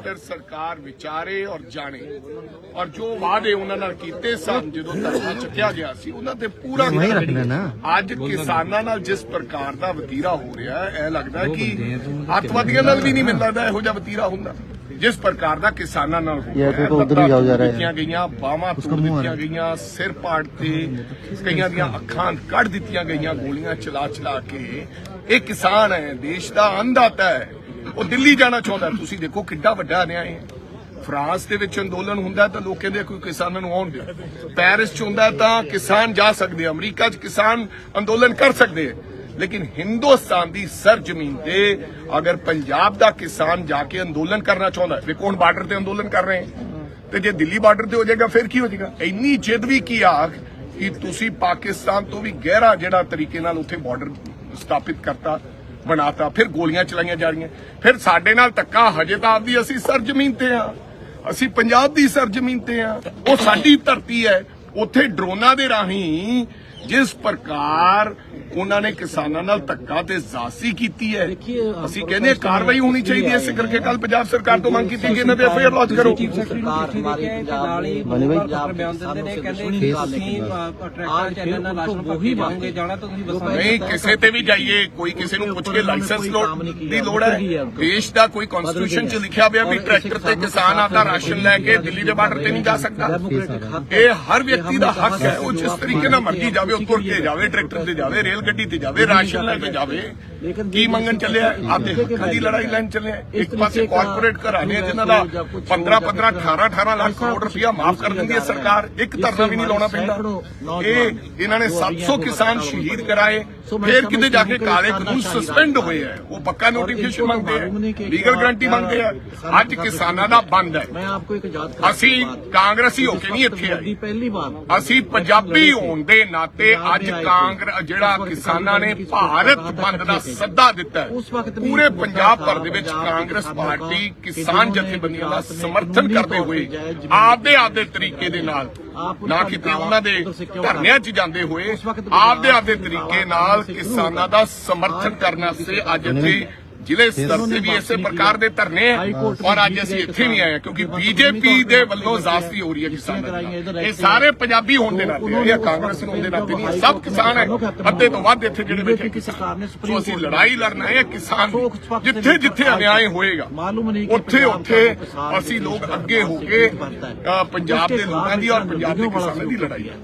ਕੇਂਦਰ ਸਰਕਾਰ ਵਿਚਾਰੇ ਔਰ ਜਾਣੇ। ਔਰ ਜੋ ਵਾਅਦੇ ਉਹਨਾਂ ਨਾਲ ਕੀਤੇ ਸਨ ਜਦੋਂ ਧਰਨਾ ਚੱਕਿਆ ਗਿਆ ਸੀ ਉਹਨਾਂ ਤੇ ਪੂਰਾ ਵਹੀਂ ਰੱਖਣਾ ਨਾ। ਅੱਜ ਕਿਸਾਨਾਂ ਨਾਲ ਜਿਸ ਪ੍ਰਕਾਰ ਦਾ ਵਤੀਰਾ ਹੋ ਰਿਹਾ ਹੈ ਇਹ ਲੱਗਦਾ ਹੈ ਕਿ ਅੱਤਵਾਦੀਆਂ ਨਾਲ ਵੀ ਨਹੀਂ ਮਿਲਦਾ ਇਹੋ ਜਿਹਾ ਵਤੀਰਾ ਹੁੰਦਾ। ਜਿਸ ਪ੍ਰਕਾਰ ਦਾ ਕਿਸਾਨਾਂ ਨਾਲ ਹੋ ਇਹ ਰਿਹਾ ਦੇਖੋ ਉਧਰ ਹੀ ਜਾ ਰਿਹਾ ਹੈ। ਦਿੱਤੀਆਂ ਗਈਆਂ ਬਾਹਾਂ ਤੋੜ ਦਿੱਤੀਆਂ ਗਈਆਂ ਸਿਰ ਪਾੜ ਤੇ ਕਈਆਂ ਦੀਆਂ ਅੱਖਾਂ ਕੱਢ ਦਿੱਤੀਆਂ ਗਈਆਂ ਗੋਲੀਆਂ ਚਲਾ ਚਲਾ ਕੇ। ਇਹ ਕਿਸਾਨ ਹੈ ਦੇਸ਼ ਦਾ ਅੰਨਦਾਤਾ ਹੈ। ਉਹ ਦਿੱਲੀ ਜਾਣਾ ਚਾਹੁੰਦਾ। ਤੁਸੀਂ ਦੇਖੋ ਕਿੱਡਾ ਵੱਡਾ ਅਨਿਆਏ ਹੈ ਫਰਾਂਸ ਦੇ ਵਿੱਚ ਅੰਦੋਲਨ ਹੁੰਦਾ ਤਾਂ ਲੋਕ ਕਹਿੰਦੇ ਕੋਈ ਕਿਸਾਨਾਂ ਨੂੰ ਆਉਣ ਦਿਓ ਪੈਰਿਸ ਚ ਹੁੰਦਾ ਤਾਂ ਕਿਸਾਨ ਜਾ ਸਕਦੇ ਅਮਰੀਕਾ ਚ ਕਿਸਾਨ ਅੰਦੋਲਨ ਕਰ ਸਕਦੇ ਲੇਕਿਨ ਹਿੰਦੁਸਤਾਨ ਦੀ ਸਰਜ਼ਮੀਨ ਤੇ ਅਗਰ ਪੰਜਾਬ ਦਾ ਕਿਸਾਨ ਜਾ ਕੇ ਅੰਦੋਲਨ ਕਰਨਾ ਚਾਹੁੰਦਾ ਹੈ ਵੇਖੋ ਬਾਰਡਰ ਤੇ ਅੰਦੋਲਨ ਕਰ ਰਹੇ ਤੇ ਜੇ ਦਿੱਲੀ ਬਾਰਡਰ ਤੇ ਹੋ ਜਾਏਗਾ, ਫਿਰ ਕੀ ਹੋ ਜਾਏਗਾ? ਇੰਨੀ ਜਿੱਦ ਵੀ ਕੀ ਆਖ ਕਿ ਤੁਸੀਂ ਪਾਕਿਸਤਾਨ ਤੋਂ ਵੀ ਗਹਿਰਾ ਜਿਹੜਾ ਤਰੀਕੇ ਨਾਲ ਉੱਥੇ ਬਾਰਡਰ ਸਥਾਪਿਤ ਕਰਤਾ ਬਣਾਤਾ, ਫਿਰ ਗੋਲੀਆਂ ਚਲਾਈਆਂ ਜਾ ਰਹੀਆਂ। ਫਿਰ ਸਾਡੇ ਨਾਲ ਧੱਕਾ, ਹਜੇ ਤਾਂ ਆਪਦੀ ਅਸੀਂ ਸਰਜ਼ਮੀਨ ਤੇ ਆ ਅਸੀਂ ਪੰਜਾਬ ਦੀ ਸਰਜ਼ਮੀਨ ਤੇ ਆ ਉਹ ਸਾਡੀ ਧਰਤੀ ਹੈ। ਉੱਥੇ ਡਰੋਨਾਂ ਦੇ ਰਾਹੀਂ ਜਿਸ ਪ੍ਰਕਾਰ ਉਹਨਾਂ ਨੇ ਕਿਸਾਨਾਂ ਨਾਲ ਧੱਕਾ ਤੇ ਜ਼ਾਸੀ ਕੀਤੀ ਹੈ ਅਸੀਂ ਕਹਿੰਦੇ ਹਾਂ ਕਾਰਵਾਈ ਹੋਣੀ ਚਾਹੀਦੀ ਹੈ ਇਸੇ ਕਰਕੇ ਕੱਲ ਪੰਜਾਬ ਸਰਕਾਰ ਤੋਂ ਮੰਗ ਕੀਤੀ ਕਿ ਇਹਨਾਂ ਦੇ ਐਫਆਈਆਰ ਲੌਂਚ ਕਰੋ। ਸਰਕਾਰ ਹਮਾਰੀ ਪੰਜਾਬ ਦੀ ਬਣੇ ਬਾਈ। ਪੰਜਾਬ ਬਿਆਨ ਦਿੰਦੇ ਨੇ ਕਹਿੰਦੇ ਤੁਸੀਂ ਟਰੈਕਟਰ ਚ ਇਹਨਾਂ ਰਾਸ਼ਨ ਵਹੀ ਜਾਓਗੇ ਜਾਣਾ ਤਾਂ ਤੁਸੀਂ ਬੱਸਾਂ ਨਹੀਂ ਕਿਸੇ ਤੇ ਵੀ ਜਾਈਏ ਕੋਈ ਕਿਸੇ ਨੂੰ ਪੁੱਛ ਕੇ ਲਾਇਸੈਂਸ ਦੀ ਲੋੜ ਹੈ। ਦੇਸ਼ ਦਾ ਕੋਈ ਕਨਸਟੀਟਿਊਸ਼ਨ 'ਚ ਲਿਖਿਆ ਹੋਇਆ ਵੀ ਟਰੈਕਟਰ ਤੇ ਕਿਸਾਨ ਆਪਦਾ ਰਾਸ਼ਨ ਲੈ ਕੇ ਦਿੱਲੀ ਦੇ ਬਾਰਡਰ ਤੇ ਨਹੀਂ ਜਾ ਸਕਦਾ। ਇਹ ਹਰ ਵਿਅਕਤੀ ਦਾ ਹੱਕ ਹੈ ਉਹ ਜਿਸ ਤਰੀਕੇ ਨਾਲ ਮਰਜ਼ੀ ਜਾਵੇ ਉਹ ਤੁਰ ਜਾਵੇ ਟਰੈਕਟਰ ਤੇ ਜਾਵੇ ਰੇਲ ਗੱਡੀ ਤੇ ਜਾਵੇ ਰਾਸ਼ਨ ਲੈ ਕੇ ਜਾਵੇ ਕੀ ਮੰਗਣ ਚੱਲਿਆ ਆਪਦੇ ਹੱਕਾਂ ਦੀ ਲੜਾਈ ਲੈਣ ਚੱਲਿਆ ਇੱਕ ਪਾਸੇ ਕਾਰਪੋਰੇਟ ਘਰਾਣੇ ਆ ਜਿਨ੍ਹਾਂ ਦਾ 15 15 18 18 ਲੱਖ ਕਰੋੜ ਰੁਪਇਆ ਮਾਫ ਕਰ ਦਿੰਦੀ ਹੈ ਸਰਕਾਰ। ਇੱਕ ਧਰਨਾ ਵੀ ਨਹੀਂ ਲਾਉਣਾ ਪੈਂਦਾ। ਇਹ ਇਹਨਾਂ ਨੇ 700 ਕਿਸਾਨ ਸ਼ਹੀਦ ਕਰਾਏ। ਫਿਰ ਕਿਤੇ ਜਾ ਕੇ ਕਾਲੇ ਕਾਨੂੰਨ ਸਸਪੈਂਡ ਹੋਏ ਆ। ਉਹ ਪੱਕਾ ਨੋਟੀਫਿਕੇਸ਼ਨ ਮੰਗਦੇ ਆ। ਲੀਗਲ ਗਾਰੰਟੀ ਮੰਗਦੇ ਆ। ਅੱਜ ਕਿਸਾਨਾਂ ਦਾ ਬੰਦ ਹੈ। ਮੈਂ ਆਪਕੋ ਇੱਕ ਯਾਦ ਕਰਾਂ ਅਸੀਂ ਕਾਂਗਰਸੀ ਹੋ ਕੇ ਨਹੀਂ ਇੱਥੇ ਆਏ। ਪਹਿਲੀ ਵਾਰ ਅਸੀਂ ਪੰਜਾਬੀ ਹੋਣ ਦੇ ਨਾਤੇ ਅੱਜ ਕਾਂਗਰਸ ਜਿਹੜਾ ਕਿਸਾਨਾਂ ਨੇ ਭਾਰਤ ਬੰਦ ਦਾ ਸੱਦਾ ਦਿੱਤਾ ਪੂਰੇ ਪੰਜਾਬ ਭਰ ਦੇ ਵਿੱਚ ਕਾਂਗਰਸ ਪਾਰਟੀ ਕਿਸਾਨ ਜਥੇਬੰਦੀਆਂ ਦਾ ਸਮਰਥਨ ਕਰਦੇ ਹੋਏ ਆਪਦੇ ਆਪਦੇ ਤਰੀਕੇ ਦੇ ਨਾਲ ਨਾ ਕਿਤੇ ਉਹਨਾਂ ਦੇ ਧਰਨਿਆਂ 'ਚ ਜਾਂਦੇ ਹੋਏ ਆਪਦੇ ਆਪਦੇ ਤਰੀਕੇ ਨਾਲ ਕਿਸਾਨਾਂ ਦਾ ਸਮਰਥਨ ਕਰਨ ਵਾਸਤੇ ਅੱਜ ਇੱਥੇ ਜ਼ਿਲ੍ਹੇ ਸਤਰ ਤੇ ਵੀ ਇਸੇ ਪ੍ਰਕਾਰ ਦੇ ਧਰਨੇ ਹੈ ਔਰ ਅੱਜ ਅਸੀਂ ਇੱਥੇ ਨਹੀਂ ਆਏ ਕਿਉਂਕਿ ਬੀਜੇਪੀ ਦੇ ਵੱਲੋਂ ਜ਼ਾਸਤੀ ਹੋ ਰਹੀ ਹੈ ਕਿਸਾਨਾਂ ਨਾਲ ਇਹ ਸਾਰੇ ਪੰਜਾਬੀ ਹੋਣ ਦੇ ਨਾਤੇ, ਇਹ ਕਾਂਗਰਸ ਹੋਣ ਦੇ ਨਾਤੇ ਨਹੀਂ ਸਭ ਕਿਸਾਨ ਹੈ। ਅੱਧੇ ਤੋਂ ਵੱਧ ਇੱਥੇ ਜਿਹੜੇ ਬੈਠੇ ਕਿਸਾਨ। ਸੋ ਅਸੀਂ ਲੜਾਈ ਲੜਨਾ ਹੈ ਕਿਸਾਨ ਜਿੱਥੇ ਜਿੱਥੇ ਅਨਿਆਏ ਹੋਏਗਾ, ਉੱਥੇ ਉੱਥੇ ਅਸੀਂ ਲੋਕ ਅੱਗੇ ਹੋ ਕੇ ਪੰਜਾਬ ਦੇ ਲੋਕਾਂ ਦੀ ਔਰ ਪੰਜਾਬ ਦੇ ਕਿਸਾਨਾਂ ਦੀ ਲੜਾਈ ਹੈ।